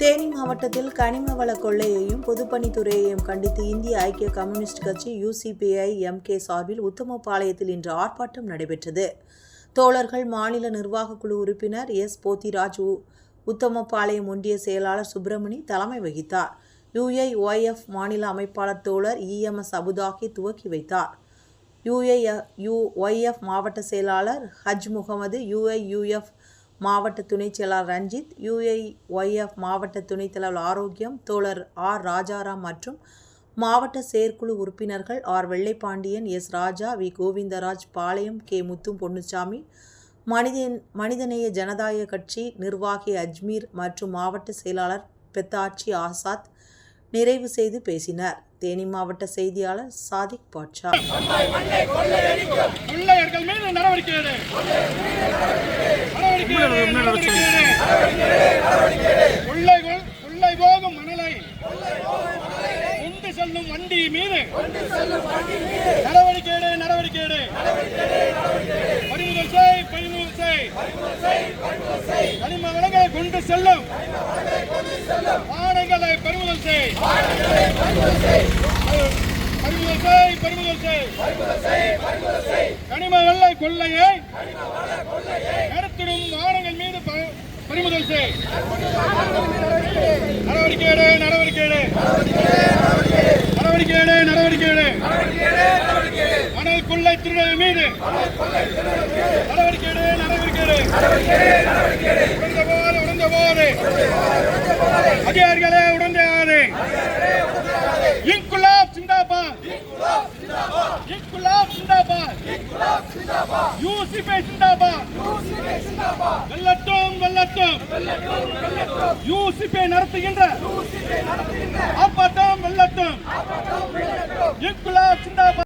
தேனி மாவட்டத்தில் கனிம வள கொள்ளையையும் பொதுப்பணித்துறையையும் கண்டித்து இந்திய ஐக்கிய கம்யூனிஸ்ட் கட்சி யூசிபிஐ எம்கே சார்பில் உத்தமபாளையத்தில் இன்று ஆர்ப்பாட்டம் நடைபெற்றது. தோழர்கள் மாநில நிர்வாகக் குழு உறுப்பினர் எஸ். போத்திராஜ் உ- உத்தமபாளையம் ஒன்றிய செயலாளர் சுப்பிரமணி தலைமை வகித்தார். யுஐஒய்எஃப் மாநில அமைப்பாளர் தோழர் இஎம்எஸ் அபுதாகி துவக்கி வைத்தார். யுஐயுஒய்எஃப் மாவட்ட செயலாளர் ஹஜ் முகமது யுஐயுஎஃப் மாவட்ட துணைச் செயலாளர் ரஞ்சித் யுஐஒய்எஃப் மாவட்ட துணைத் தலைவர் ஆரோக்கியம் தோழர் ஆர் ராஜாராம் மற்றும் மாவட்ட செயற்குழு உறுப்பினர்கள் R Vellaipandian S Raja V Govindaraj Palayam K முத்தும் பொன்னுச்சாமி மனிதன் மனிதநேய ஜனதாய கட்சி நிர்வாகி அஜ்மீர் மற்றும் மாவட்ட செயலாளர் பெத்தாட்சி ஆசாத் நிறைவு செய்து பேசினர். தேனி மாவட்ட செய்தியாளர் சாதிக் பாட்ஷா. செல்லும் வண்டி மீது. நடவடிக்கை எடு, நடவடிக்கை. பறிமுதல் செய் பறிமுதல் செய். கொண்டு செல்லும். ஆடைகளை பறிமுதல் செய். பறிமுதல் செய் பறிமுதல் செய். கனிம வெள்ளை கொள்ளையை நடத்திடும் ஆடைகள் மீது பறிமுதல் செய். நடவடிக்கை எடு நடவடிக்கை எடு. நடவடிக்கை எடு நடவடிக்கை எடு. மணல் கொள்ளை திருடர்கள் மீது. நடவடிக்கை எடு நடவடிக்கை எடு. உடந்த அதிகாரிகளே உடந்தையாதே இன்குலாப் சிந்தாபாத். இன்குலாப் சிந்தாபாத். யூசிபே சிந்தாபாத். வெள்ளத்தோம் வெள்ளத்தோம் யூசிபே நடத்துகின்ற. ஆர்ப்பாட்டம் வெள்ளத்தோம் இன்குலாப் சிந்தாபாத்.